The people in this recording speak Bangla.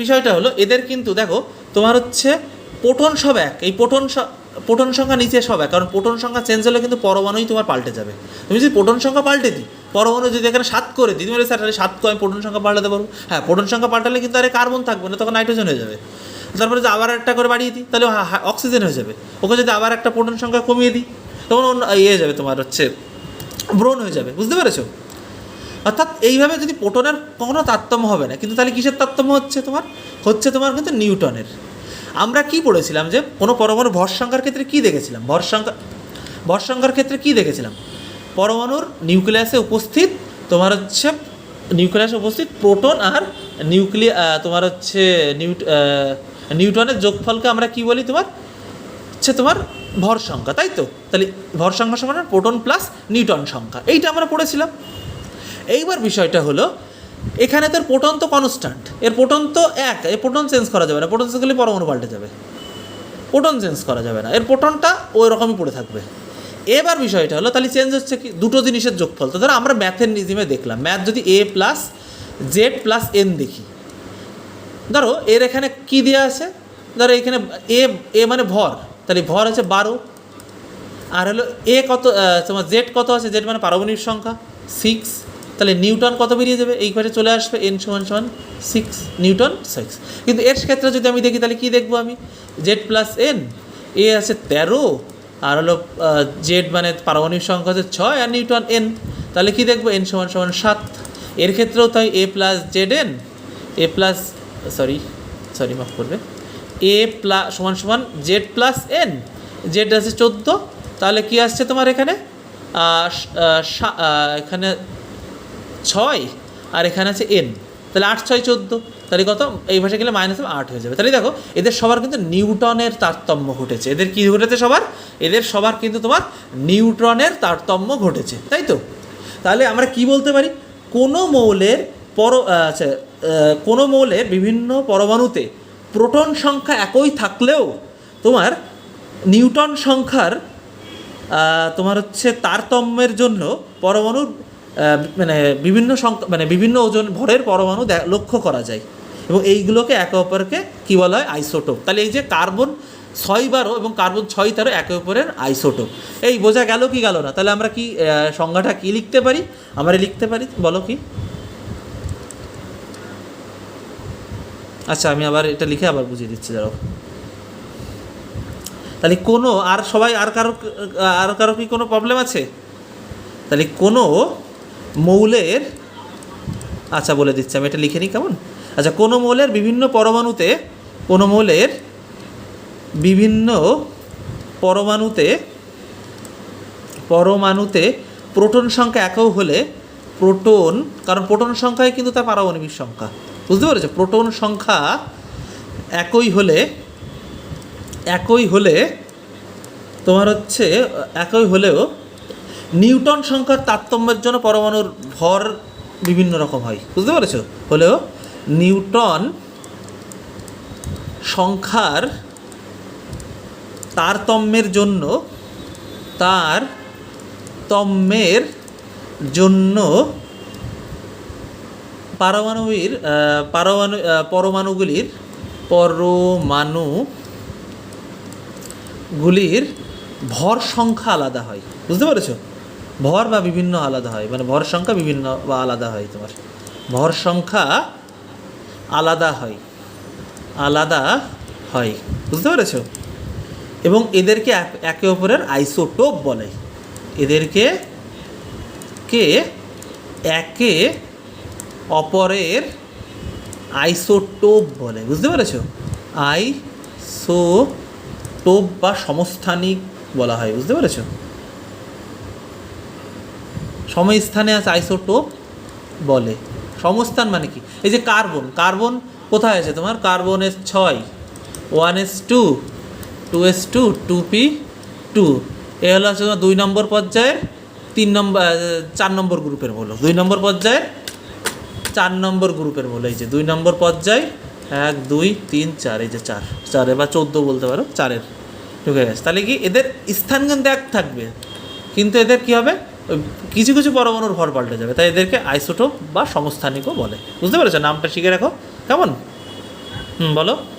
বিষয়টা হলো, এদের কিন্তু দেখো, তোমার হচ্ছে পোটন সব এক। এই পোটন পোটন সংখ্যা নিচে সব এক, কারণ পোটন সংখ্যা চেঞ্জ হলে কিন্তু পরমাণুই তোমার পাল্টে যাবে। তুমি যদি পোটন সংখ্যা পাল্টে দিই, পরমাণু যদি এখানে সাত করে দিই, তুমি স্যার, তাহলে সাত আমি প্রোটন সংখ্যা পাল্টাতে পারব? হ্যাঁ পোটন সংখ্যা পাল্টালে কিন্তু আরে কার্বন থাকবে না, তখন নাইট্রোজেন হয়ে যাবে। তারপরে যদি আবার একটা করে বাড়িয়ে দিই, তাহলে অক্সিজেন হয়ে যাবে। ওকে যদি আবার একটা পোটন সংখ্যা কমিয়ে দিই, তখন ইয়ে যাবে তোমার হচ্ছে ব্রণ হয়ে যাবে। বুঝতে পেরেছ? অর্থাৎ এইভাবে যদি প্রোটনের কোনো তারতম্য হবে না, কিন্তু তাহলে কিসের তারতম্য হচ্ছে তোমার? হচ্ছে তোমার কিন্তু নিউটনের। আমরা কি পড়েছিলাম যে কোনো পরমাণু ভর সংখ্যার ক্ষেত্রে কি দেখেছিলাম? ভর সংখ্যা ভর সংখ্যার ক্ষেত্রে কি দেখেছিলাম? পরমাণুর নিউক্লিয়াসে উপস্থিত তোমার হচ্ছে, নিউক্লিয়াসে উপস্থিত প্রোটন আর নিউক্লিয়া তোমার হচ্ছে নিউট নিউটনের যোগফলকে আমরা কি বলি তোমার? হচ্ছে তোমার ভর সংখ্যা তাই তো? তাহলে ভর সংখ্যা সমান প্রোটন প্লাস নিউটন সংখ্যা। এইটা আমরা পড়েছিলাম। এইবার বিষয়টা হলো, এখানে তোর প্রোটন তো কনস্ট্যান্ট এর প্রোটন তো এক, এর প্রোটন চেঞ্জ করা যাবে না, প্রোটন চেঞ্জ করলে পরমাণু পাল্টে যাবে। প্রোটন চেঞ্জ করা যাবে না, এর প্রোটনটা ওই রকমই পড়ে থাকবে। এবার বিষয়টা হলো, তাহলে চেঞ্জ হচ্ছে কি? দুটো জিনিসের যোগফল। তো ধরো আমরা ম্যাথের নিজিমে দেখলাম ম্যাথ যদি A plus Z plus N দেখি, ধরো এর এখানে কি দেওয়া আছে? ধরো এখানে এ এ মানে ভর, তাহলে ভর আছে বারো, আর হলো এ কত তোমার জেড কত আছে? জেড মানে পারমাণবিক সংখ্যা সিক্স তাহলে নিউটন কত বেরিয়ে যাবে? এই পাশে চলে আসবে এন সমান সমান সিক্স নিউটন সিক্স কিন্তু এর ক্ষেত্রে যদি আমি দেখি, তাহলে কী দেখব আমি? জেড প্লাস এন এ আছে তেরো, আর হলো জেড মানে পারমাণবিক সংখ্যা হচ্ছে ছয়, আর নিউটন এন তাহলে কী দেখব? এন সমান সমান সাত। এর ক্ষেত্রেও তাই A plus Z N A plus sorry sorry মাফ করবে। এ প্লাস সমান সমান জেড প্লাস এন জেড আছে চোদ্দ, তাহলে কি আসছে তোমার এখানে? এখানে ছয়, আর এখানে আছে এন তাহলে আট, ছয়, চোদ্দ, তাহলে কত? এই ভাষায় গেলে মাইনাস আট হয়ে যাবে। তাহলে দেখো, এদের সবার কিন্তু নিউটনের তারতম্য ঘটেছে। এদের কি ঘটেছে সবার? এদের সবার কিন্তু তোমার নিউটনের তারতম্য ঘটেছে, তাই তো? তাহলে আমরা কি বলতে পারি? কোনো মৌলের পর আচ্ছা কোনো মৌলের বিভিন্ন পরমাণুতে প্রোটন সংখ্যা একই থাকলেও তোমার নিউটন সংখ্যার তোমার হচ্ছে তারতম্যের জন্য পরমাণুর মানে বিভিন্ন সংখ্যা মানে বিভিন্ন ওজন ভরের পরমাণু লক্ষ্য করা যায়। এবং এইগুলোকে একে অপরকে কী বলা হয়? আইসোটোপ। তাহলে এই যে কার্বন ছয় বারো এবং কার্বন ছয় তেরো একে অপরের আইসোটোপ। এই বোঝা গেল কি গেল না? তাহলে আমরা কি সংজ্ঞাটা কি লিখতে পারি? আমরা লিখতে পারি, বলো কি? আচ্ছা আমি আবার এটা লিখে আবার বুঝিয়ে দিচ্ছি, দাঁড়াও। তাহলে কোনো, আর সবাই, আর কারও আর কারও কি কোনো প্রবলেম আছে? তাহলে কোনো মৌলের আচ্ছা বলে দিচ্ছি, আমি এটা লিখে নিই কেমন? আচ্ছা কোনো মৌলের বিভিন্ন পরমাণুতে, কোনো মৌলের বিভিন্ন পরমাণুতে পরমাণুতে প্রোটন সংখ্যা একও হলে প্রোটন, কারণ প্রোটন সংখ্যাই কিন্তু তার পারমাণবিক সংখ্যা। বুঝতে পেরেছ? প্রোটন সংখ্যা একই হলে একই হলে তোমার হচ্ছে, একই হলেও নিউটন সংখ্যার তারতম্যের জন্য পরমাণুর ভর বিভিন্ন রকম হয়, বুঝতে পেরেছ? হলেও নিউটন সংখ্যার তারতম্যের জন্য, তার তম্যের জন্য পারমাণবির পারমাণু পরমাণুগুলির পরমাণুগুলির ভর সংখ্যা আলাদা হয়, বুঝতে পেরেছ? ভর বা বিভিন্ন আলাদা হয় মানে ভর সংখ্যা বিভিন্ন বা আলাদা হয় তোমার। ভর সংখ্যা আলাদা হয় আলাদা হয়, বুঝতে পেরেছ? এবং এদেরকে একে অপরের আইসোটোপ বলে। এদেরকে কে? একে অপরের আইসোটোপ বলে, বুঝতে পেরেছ? আইসো টোপ বা সমস্থানিক বলা হয়, বুঝতে পেরেছ? সময়স্থানে আছে আইসোটোপ বলে। সমস্থান মানে কি? এই যে কার্বন কার্বন কোথায় আছে তোমার? কার্বন এস ছয়, one S two two S two two P two. এ হলো হচ্ছে তোমার দুই নম্বর পর্যায়ের, তিন নম্বর চার নম্বর গ্রুপের বলো দুই নম্বর পর্যায়ের, চার নম্বর গ্রুপের বলে এই যে দুই নম্বর পর্যায়, এক, দুই, তিন, চার, এই যে চার। চারে বা চোদ্দ বলতে পারো, চারের ঢুকে গেছে। তাহলে কি এদের স্থান কিন্তু এক থাকবে। কিন্তু এদের কি হবে? কিছু কিছু পরমাণুর ভর পাল্টে যাবে, তাই এদেরকে আইসোটোপ বা সমস্থানিকও বলে। বুঝতে পেরেছ? নামটা শিখে রাখো। কেমন? হুম, বলো।